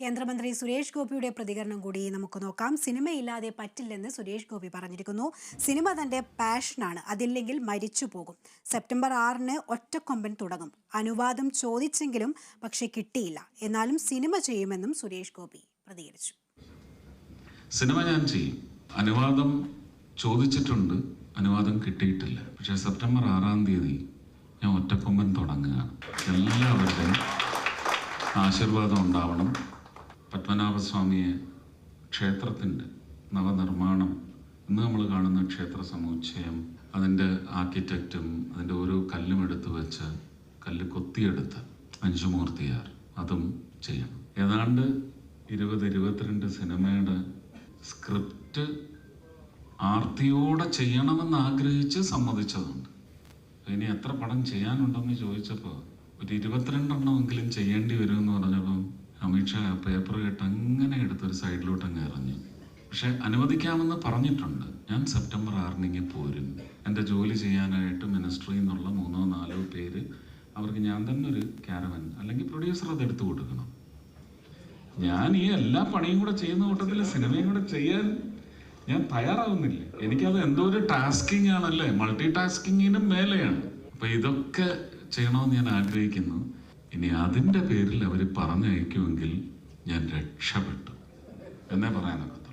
കേന്ദ്രമന്ത്രി സുരേഷ് ഗോപിയുടെ പ്രതികരണം കൂടി നമുക്ക് നോക്കാം. സിനിമയില്ലാതെ പറ്റില്ലെന്ന് സുരേഷ് ഗോപി പറഞ്ഞിരിക്കുന്നു. സിനിമ തന്റെ പാഷനാണ്. അതില്ലെങ്കിൽ മരിച്ചു പോകും. സെപ്റ്റംബർ ആറിന് ഒറ്റക്കൊമ്പൻ തുടങ്ങും. അനുവാദം ചോദിച്ചെങ്കിലും പക്ഷെ കിട്ടിയില്ല. എന്നാലും സിനിമ ചെയ്യുമെന്നും സുരേഷ് ഗോപി പ്രതികരിച്ചു. സിനിമ ഞാൻ ചെയ്യും. അനുവാദം ചോദിച്ചിട്ടുണ്ട്. അനുവാദം കിട്ടിയിട്ടില്ല. പക്ഷേ സെപ്റ്റംബർ ആറാം തീയതി ഞാൻ ഒറ്റക്കൊമ്പൻ തുടങ്ങുകയാണ്. എല്ലാവരുടെയും ആശീർവാദം ഉണ്ടാവണം. പത്മനാഭസ്വാമിയെ ക്ഷേത്രത്തിന്റെ നവനിർമ്മാണം ഇന്ന് നമ്മൾ കാണുന്ന ക്ഷേത്ര സമുച്ചയം അതിന്റെ ആർക്കിടെക്റ്റും അതിന്റെ ഓരോ കല്ലും എടുത്ത് വെച്ച് കല്ല് കൊത്തിയെടുത്ത് അഞ്ചുമൂർത്തിയാർ അതും ചെയ്യണം. ഏതാണ്ട് ഇരുപത് ഇരുപത്തിരണ്ട് സിനിമയുടെ സ്ക്രിപ്റ്റ് ആർത്തിയോടെ ചെയ്യണമെന്ന് ആഗ്രഹിച്ച് സമ്മതിച്ചതുണ്ട്. ഇനി എത്ര പടം ചെയ്യാനുണ്ടെന്ന് ചോദിച്ചപ്പോൾ ഒരു ഇരുപത്തിരണ്ടെണ്ണമെങ്കിലും ചെയ്യേണ്ടി വരുമെന്ന് പറഞ്ഞപ്പം ആ പേപ്പർ കേട്ട് അങ്ങനെ എടുത്തൊരു സൈഡിലോട്ട് അങ്ങ് എറിഞ്ഞു. പക്ഷെ അനുവദിക്കാമെന്ന് പറഞ്ഞിട്ടുണ്ട്. ഞാൻ സെപ്റ്റംബർ ആറിനിങ്ങി പോരും. എന്റെ ജോലി ചെയ്യാനായിട്ട് മിനിസ്ട്രിയിൽ എന്നുള്ള മൂന്നോ നാലോ പേര് അവർക്ക് ഞാൻ തന്നെ ഒരു ക്യാരവൻ അല്ലെങ്കിൽ പ്രൊഡ്യൂസർ അത് എടുത്തു കൊടുക്കണം. ഞാൻ ഈ എല്ലാ പണിയും കൂടെ ചെയ്യുന്ന കൂട്ടത്തിൽ സിനിമയും കൂടെ ചെയ്യാൻ ഞാൻ തയ്യാറാവുന്നില്ല. എനിക്കത് എന്തോ ഒരു ടാസ്കിങ് ആണല്ലേ? മൾട്ടി ടാസ്കിങ്ങിനും മേലെയാണ്. അപ്പൊ ഇതൊക്കെ ചെയ്യണമെന്ന് ഞാൻ ആഗ്രഹിക്കുന്നു. ഇനി അതിന്റെ പേരിൽ അവർ പറഞ്ഞയക്കുമെങ്കിൽ ഞാൻ രക്ഷപ്പെട്ടു. എന്നേ പറയാനൊക്കത്തുള്ളൂ